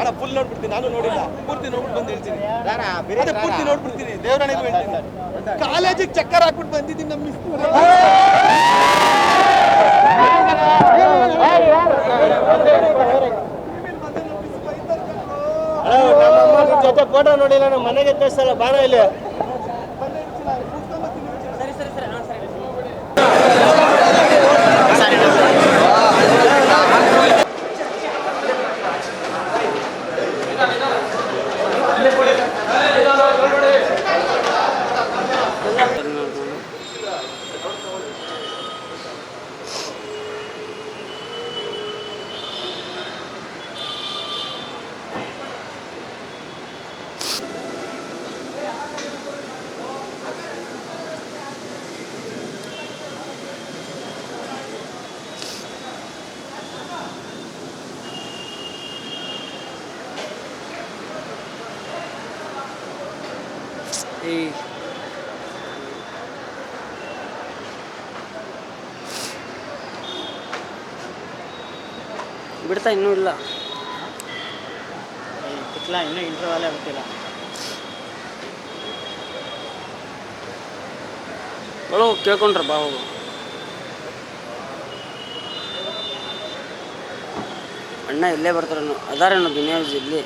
ಅಣ್ಣ ಫುಲ್ ನೋಡ್ಬಿಡ್ತೀನಿ. ನಾನು ನೋಡಿಲ್ಲ. ಪೂರ್ತಿ ನೋಡ್ಬಿಟ್ಟು ಬಂದು ಹೇಳ್ತೀನಿ. ಅದೇ ಪೂರ್ತಿ ನೋಡ್ಬಿಡ್ತೀನಿ. ದೇವರಾಣಿಗೂ ಹೇಳ್ತೀನಿ. ಕಾಲೇಜಿಗೆ ಚಕ್ಕರ್ ಹಾಕ್ಬಿಟ್ಟು ಬಂದಿದ್ದೀನಿ ನಮ್ಮ ಮಿಸ್ ಜೊತೆ ಫೋಟೋ ನೋಡಿಲ್ಲ ನಮ್ಮ ಮನೆಗೆ ಕಳಿಸಲ್ಲ ಬಾರ ಇಲ್ಲಿ. caminada. ಬಿಡ್ತಾ ಇನ್ನೂ ಇಲ್ಲ. ಇಲ್ಲ ಇನ್ನೂ ಇಂಟರ್ವಲ್ ಆಗುತ್ತಿಲ್ಲ ಒಳಗೆ ಕೇಳ್ಕೊಂಡ್ರ ಬಾ ಹೋಗು. ಅಣ್ಣ ಇಲ್ಲೇ ಬರ್ತಾರೇನು ಅದಾರೇನು ದುನಿಯಾಜ್ ಇಲ್ಲಿ